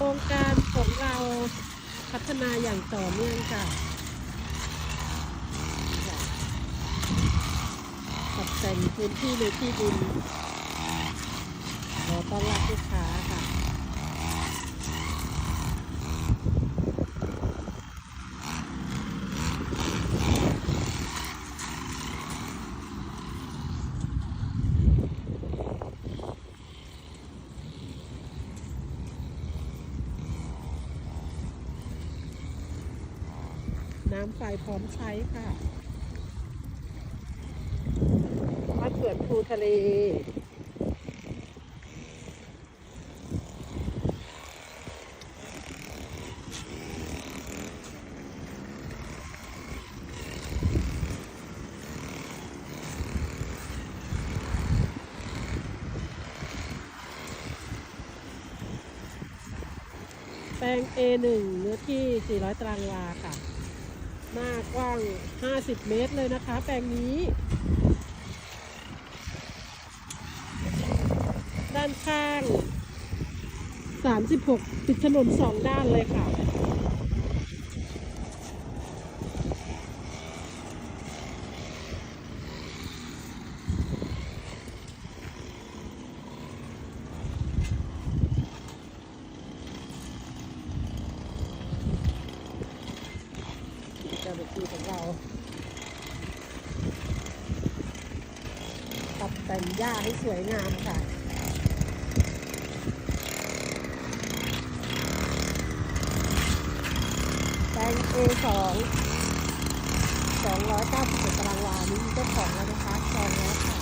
โครงการของเราพัฒนาอย่างต่อเนื่องค่ะปรับแต่งพื้นที่ในที่ดินขอต้อนรับลูกค้าค่ะ น้ำไฟพร้อมใช้ค่ะบ้านสวนภูทะเลแปลง A1 เนื้อที่ 400 ตารางวาค่ะ หน้ากว้าง 50 เมตรเลยนะคะ แปลงนี้ ด้านข้าง 36 ติดถนนสองด้านเลยค่ะ จ้าหน้าที่ของเราตัดแต่งหญ้าให้สวยงามค่ะแปลง A2 297ตารางวานี้เจ้าของแล้วนะคะจองแล้วค่ะ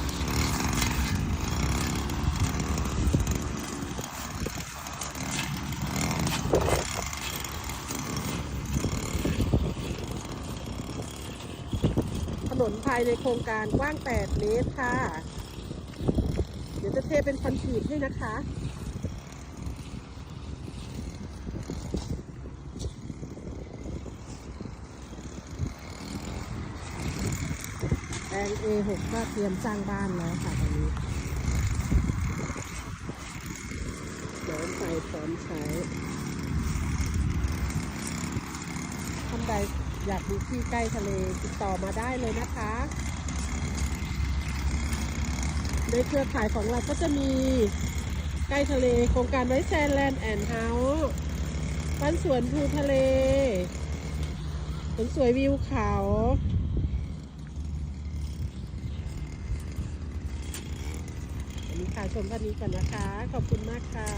ถ นนภายในโครงการกว้าง 8 เมตรค่ะ เดี๋ยวจะเทเป็นคอนกรีตให้นะคะแปลง A6 ก็เตรียมสร้างบ้านแล้วค่ะตอนนี้น้ำไฟพร้อมใช้ท่านใด อยากดูที่ใกล้ทะเลติดต่อมาได้เลยนะคะ ในเครือข่ายของเราก็จะมีใกล้ทะเลโครงการไว้แซนแลนด์แอนด์เฮาส์บ้านสวนภูทะเลสวนสวยวิวเขาอันนี้ค่ะชมท่านนี้ก่อนนะคะ ขอบคุณมากค่ะ